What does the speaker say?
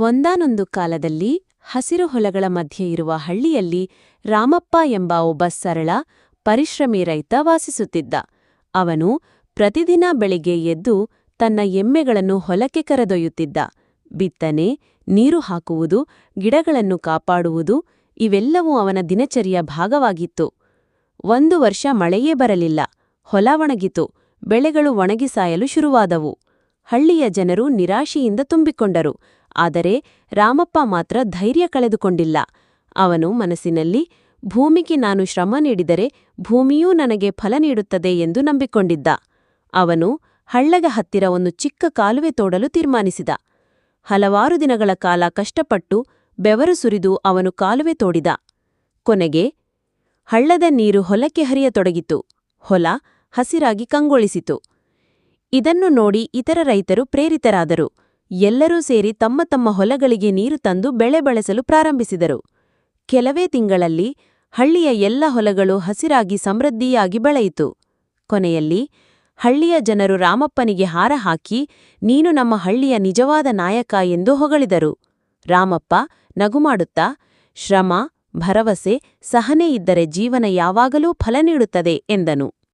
ಒಂದಾನೊಂದು ಕಾಲದಲ್ಲಿ ಹಸಿರು ಹೊಲಗಳ ಮಧ್ಯೆ ಇರುವ ಹಳ್ಳಿಯಲ್ಲಿ ರಾಮಪ್ಪ ಎಂಬ ಒಬ್ಬ ಸರಳ, ಪರಿಶ್ರಮಿ ರೈತ ವಾಸಿಸುತ್ತಿದ್ದ. ಅವನು ಪ್ರತಿದಿನ ಬೆಳಿಗ್ಗೆ ಎದ್ದು ತನ್ನ ಎಮ್ಮೆಗಳನ್ನು ಹೊಲಕ್ಕೆ ಕರೆದೊಯ್ಯುತ್ತಿದ್ದ. ಬಿತ್ತನೆ, ನೀರು ಹಾಕುವುದು, ಗಿಡಗಳನ್ನು ಕಾಪಾಡುವುದು ಇವೆಲ್ಲವೂ ಅವನ ದಿನಚರಿಯ ಭಾಗವಾಗಿತ್ತು. ಒಂದು ವರ್ಷ ಮಳೆಯೇ ಬರಲಿಲ್ಲ. ಹೊಲ ಒಣಗಿತು. ಬೆಳೆಗಳು ಒಣಗಿ ಸಾಯಲು ಶುರುವಾದವು. ಹಳ್ಳಿಯ ಜನರು ನಿರಾಶೆಯಿಂದ ತುಂಬಿಕೊಂಡರು. ಆದರೆ ರಾಮಪ್ಪ ಮಾತ್ರ ಧೈರ್ಯ ಕಳೆದುಕೊಂಡಿಲ್ಲ. ಅವನು ಮನಸ್ಸಿನಲ್ಲಿ, ಭೂಮಿಗೆ ನಾನು ಶ್ರಮ ನೀಡಿದರೆ ಭೂಮಿಯೂ ನನಗೆ ಫಲ ನೀಡುತ್ತದೆ ಎಂದು ನಂಬಿಕೊಂಡಿದ್ದ. ಅವನು ಹಳ್ಳಗ ಹತ್ತಿರ ಒಂದು ಚಿಕ್ಕ ಕಾಲುವೆ ತೋಡಲು ತೀರ್ಮಾನಿಸಿದ. ಹಲವಾರು ದಿನಗಳ ಕಾಲ ಕಷ್ಟಪಟ್ಟು ಬೆವರು ಸುರಿದು ಅವನು ಕಾಲುವೆ ತೋಡಿದ. ಕೊನೆಗೆ ಹಳ್ಳದ ನೀರು ಹೊಲಕ್ಕೆ ಹರಿಯತೊಡಗಿತು. ಹೊಲ ಹಸಿರಾಗಿ ಕಂಗೊಳಿಸಿತು. ಇದನ್ನು ನೋಡಿ ಇತರ ರೈತರು ಪ್ರೇರಿತರಾದರು. ಎಲ್ಲರೂ ಸೇರಿ ತಮ್ಮ ತಮ್ಮ ಹೊಲಗಳಿಗೆ ನೀರು ತಂದು ಬೆಳೆ ಬಳಸಲು ಪ್ರಾರಂಭಿಸಿದರು. ಕೆಲವೇ ತಿಂಗಳಲ್ಲಿ ಹಳ್ಳಿಯ ಎಲ್ಲ ಹೊಲಗಳು ಹಸಿರಾಗಿ ಸಮೃದ್ಧಿಯಾಗಿ ಬೆಳೆಯಿತು. ಕೊನೆಯಲ್ಲಿ ಹಳ್ಳಿಯ ಜನರು ರಾಮಪ್ಪನಿಗೆ ಹಾರ ಹಾಕಿ, ನೀನು ನಮ್ಮ ಹಳ್ಳಿಯ ನಿಜವಾದ ನಾಯಕ ಎಂದು ಹೊಗಳಿದರು. ರಾಮಪ್ಪ ನಗುಮಾಡುತ್ತಾ ಶ್ರಮ, ಭರವಸೆ, ಸಹನೆ ಇದ್ದರೆ ಜೀವನ ಯಾವಾಗಲೂ ಫಲ ನೀಡುತ್ತದೆ ಎಂದನು.